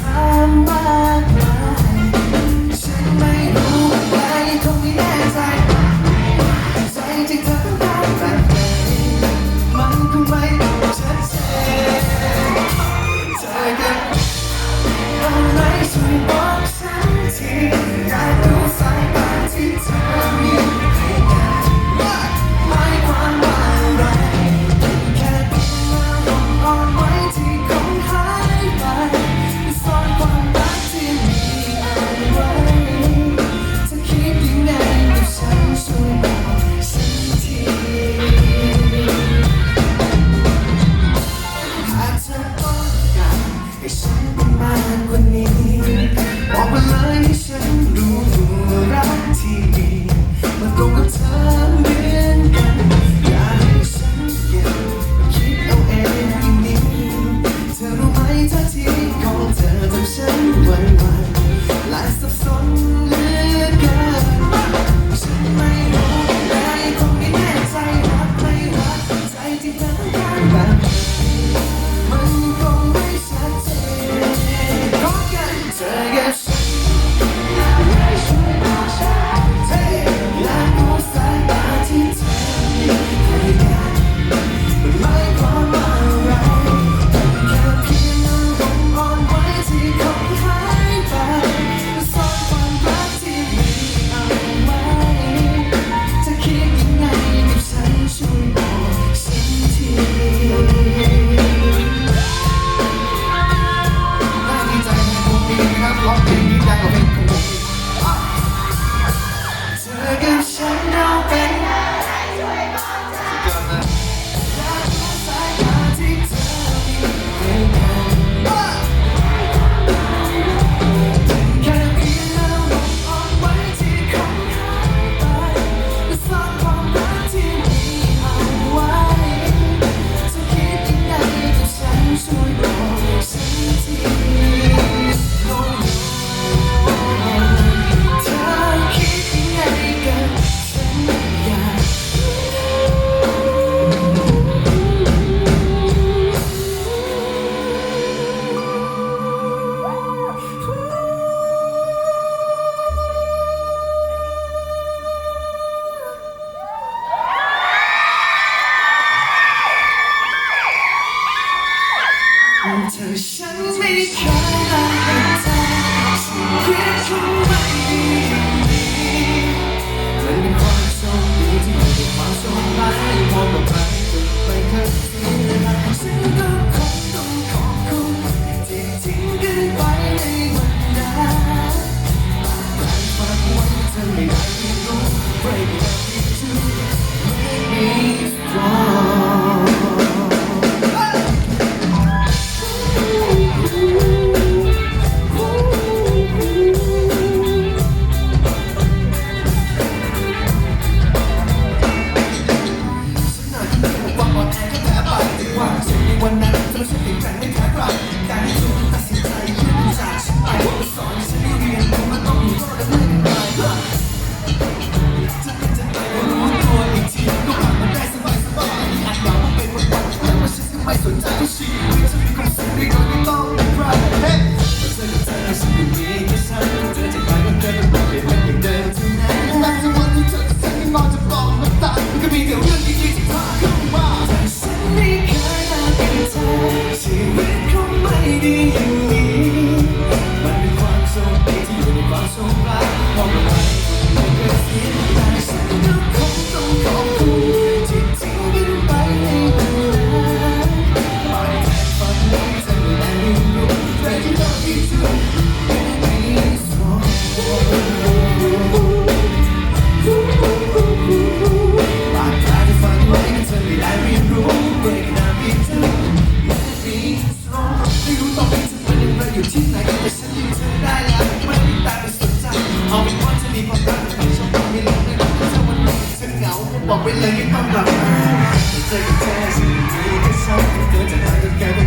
Somebody đang lo chuyện chỉ đang là 走向你 บอกไปเลยไม่ต้องกลับมาใจแค่สิ่งที่แค่ฉันเกิดจากอะไรแก